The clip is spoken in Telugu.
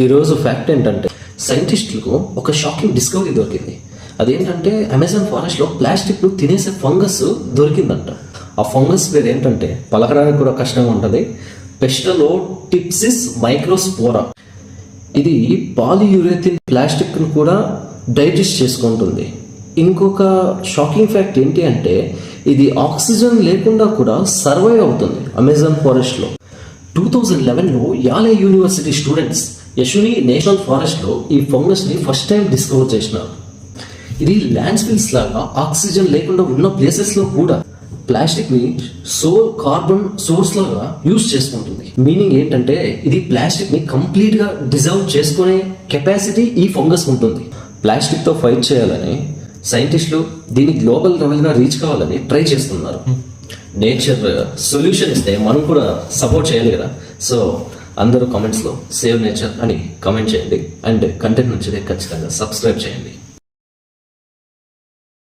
ఈరోజు ఫ్యాక్ట్ ఏంటంటే సైంటిస్టులకు ఒక షాకింగ్ డిస్కవరీ దొరికింది. అదేంటంటే అమెజాన్ ఫారెస్ట్లో ప్లాస్టిక్ను తినేసే ఫంగస్ దొరికిందంట. ఆ ఫంగస్ పేరు ఏంటంటే పలకడానికి కూడా కష్టంగా ఉంటుంది. పెస్టలో టిప్సిస్ మైక్రోస్పోరా ఇది పాలియూరేథిన్ ప్లాస్టిక్ను కూడా డైజెస్ట్ చేసుకుంటుంది. ఇంకొక షాకింగ్ ఫ్యాక్ట్ ఏంటి అంటే ఇది ఆక్సిజన్ లేకుండా కూడా సర్వైవ్ అవుతుంది అమెజాన్ ఫారెస్ట్లో టూ థౌజండ్ లెవెన్లో యాలే యూనివర్సిటీ స్టూడెంట్స్ యశుని నేషనల్ ఫారెస్ట్లో ఈ ఫంగస్ని ఫస్ట్ టైం డిస్కవర్ చేసినారు ఇది ల్యాండ్ స్పిల్స్ లాగా ఆక్సిజన్ లేకుండా ఉన్న ప్లేసెస్లో కూడా ప్లాస్టిక్ని సోల్ కార్బన్ సోర్స్ లాగా యూజ్ చేసుకుంటుంది. మీనింగ్ ఏంటంటే ఇది ప్లాస్టిక్ని కంప్లీట్గా డిజర్వ్ చేసుకునే కెపాసిటీ ఈ ఫంగస్ ఉంటుంది. ప్లాస్టిక్తో ఫైట్ చేయాలని సైంటిస్టులు దీని గ్లోబల్ లెవెల్గా రీచ్ కావాలని ట్రై చేస్తున్నారు. నేచర్ సొల్యూషన్ ఇస్తే మనం కూడా సపోర్ట్ చేయాలి కదా. సో అందరూ కామెంట్స్లో సేవ్ నేచర్ అని కామెంట్ చేయండి. అండ్ కంటెంట్ నచ్చితే ఖచ్చితంగా సబ్స్క్రైబ్ చేయండి.